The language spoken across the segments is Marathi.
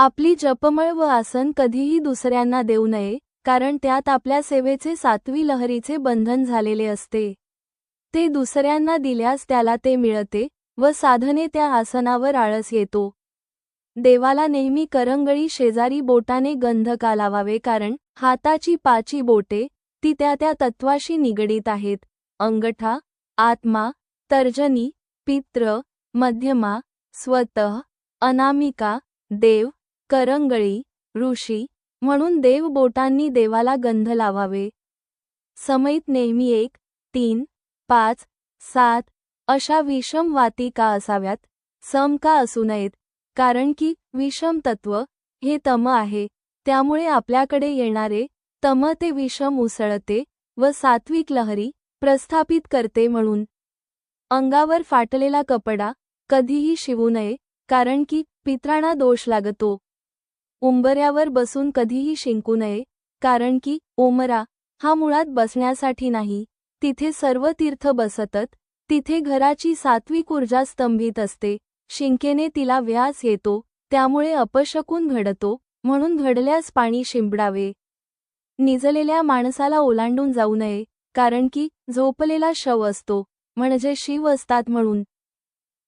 आपली जपमळ व आसन कधीही दुसऱ्यांना देऊ नये कारण त्यात आपल्या सेवेचे सातवी लहरीचे बंधन झालेले असते. ते दुसऱ्यांना दिल्यास त्याला ते मिळते व साधने त्या आसनावर आळस येतो. देवाला नेहमी करंगळी शेजारी बोटाने गंध का लावावे कारण हाताची पाची बोटे ती त्या त्या तत्वाशी निगडीत आहेत. अंगठा आत्मा तर्जनी पित्र मध्यमा स्वतः अनामिका देव करंगळी ऋषी म्हणून देव बोटांनी देवाला गंध लावावे. समईत नेहमी एक तीन पाच सात अशा विषम वाती का असाव्यात? सम का असू नयेत? कारण की विषम तत्व हे तम आहे. त्यामुळे आपल्याकडे येणारे तम ते विषम उसळते व सात्विक लहरी प्रस्थापित करते म्हणून. अंगावर फाटलेला कपडा कधीही शिवू नये कारण की पित्राणा दोष लागतो. उंबऱ्यावर बसून कधीही शिंकू नये कारण की ओमरा हा मुळात बसण्यासाठी नाही तिथे सर्व तीर्थ बसतत तिथे घराची सात्विक ऊर्जा स्तंभित असते शिंकेने तिला व्यास येतो त्यामुळे अपशकून घडतो म्हणून घडल्यास पाणी शिंपडावे. निजलेल्या माणसाला ओलांडून जाऊ नये कारण की झोपलेला शव असतो म्हणजे शिव असतात म्हणून.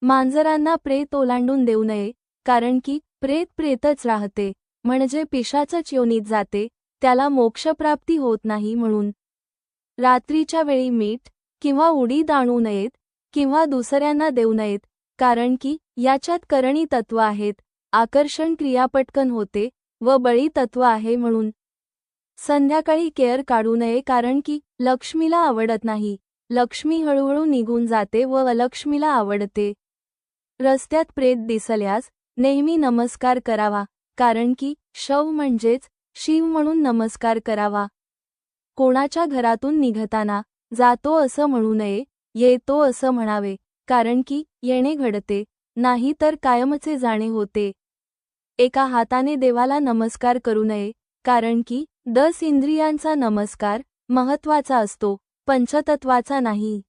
मांजरांना प्रेत ओलांडून देऊ नये कारण की प्रेत प्रेतच राहते. म्हणजे पिशाचच योनीत जाते त्याला मोक्षप्राप्ती होत नाही म्हणून. रात्रीच्या वेळी मीठ किंवा उडीद आणू नयेत किंवा दुसऱ्यांना देऊ नयेत कारण की याच्यात करणी तत्व आहेत आकर्षण क्रियापटकन होते व बळी तत्व आहे म्हणून. संध्याकाळी केअर काढू नये कारण की लक्ष्मीला आवडत नाही लक्ष्मी हळूहळू निघून जाते व अलक्ष्मीला आवडते. रस्त्यात प्रेत दिसल्यास नेहमी नमस्कार करावा कारण की शव म्हणजेच शिव म्हणून नमस्कार करावा. कोणाच्या घरातून निघताना जातो असं म्हणू नये येतो असं म्हणावे कारण की येणे घडते नाही तर कायमचे जाणे होते. एका हाताने देवाला नमस्कार करू नये कारण की दस इंद्रियांचा नमस्कार महत्त्वाचा असतो पंचतत्वाचा नाही.